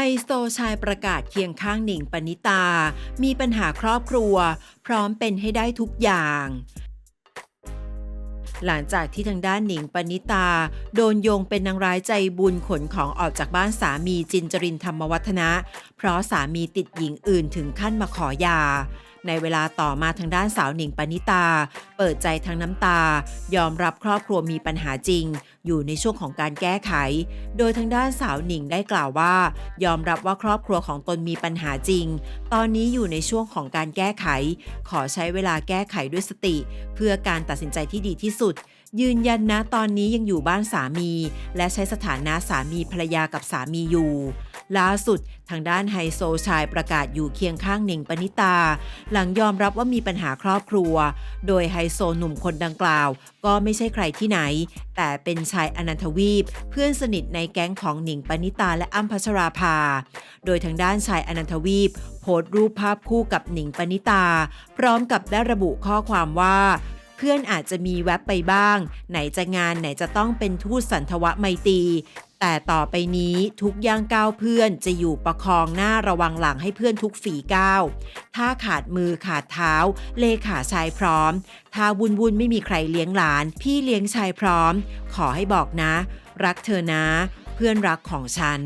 ไฮโซชายประกาศเคียงข้างหนิงปณิตา มีปัญหาครอบครัว พร้อมเป็นให้ได้ทุกอย่าง หลังจากที่ทางด้านหนิงปณิตา โดนโยงเป็นนางร้ายใจบุญขนของออกจากบ้านสามีจินจรินธรรมวัฒนะ เพราะสามีติดหญิงอื่นถึงขั้นมาขอยา ในเวลาต่อมาทางด้านสาวหนิงปณิตา เปิดใจทั้งน้ำตา ยอมรับครอบครัวมีปัญหาจริง อยู่ในช่วงของการแก้ไข โดยทางด้านสาวหนิงได้กล่าวว่า ยอมรับว่าครอบครัวของตนมีปัญหาจริง ตอนนี้อยู่ในช่วงของการแก้ไข ขอใช้เวลาแก้ไขด้วยสติ เพื่อการตัดสินใจที่ดีที่สุดยืนยันนะตอนนี้ยังอยู่บ้านสามี และใช้สถานะสามีภรรยากับสามีอยู่ ล่าสุด ทางด้านไฮโซชายประกาศอยู่เคียงข้างหนิงปณิตา หลังยอมรับว่ามีปัญหาครอบครัว โดยไฮโซหนุ่มคนดังกล่าว ก็ไม่ใช่ใครที่ไหน แต่เป็นชายอนันทวีป เพื่อนสนิทในแก๊งของหนิงปณิตาและอ้ำพัชราภา โดยทางด้านชายอนันทวีป โพสต์รูปภาพคู่กับหนิงปณิตา พร้อมกับได้ระบุข้อความว่าเพื่อนอาจจะมีแวบไปบ้าง ไหนจะงานไหนจะต้องเป็นทูตสันทวไมตรี แต่ต่อไปนี้ทุกย่างก้าวเพื่อนจะอยู่ประคองหน้าระวังหลังให้เพื่อนทุกฝีก้าว ถ้าขาดมือขาดเท้า เลขาชายพร้อม ถ้าวุ่นวุ่นไม่มีใครเลี้ยงหลาน พี่เลี้ยงชายพร้อม ขอให้บอกนะ รักเธอนะ เพื่อนรักของฉัน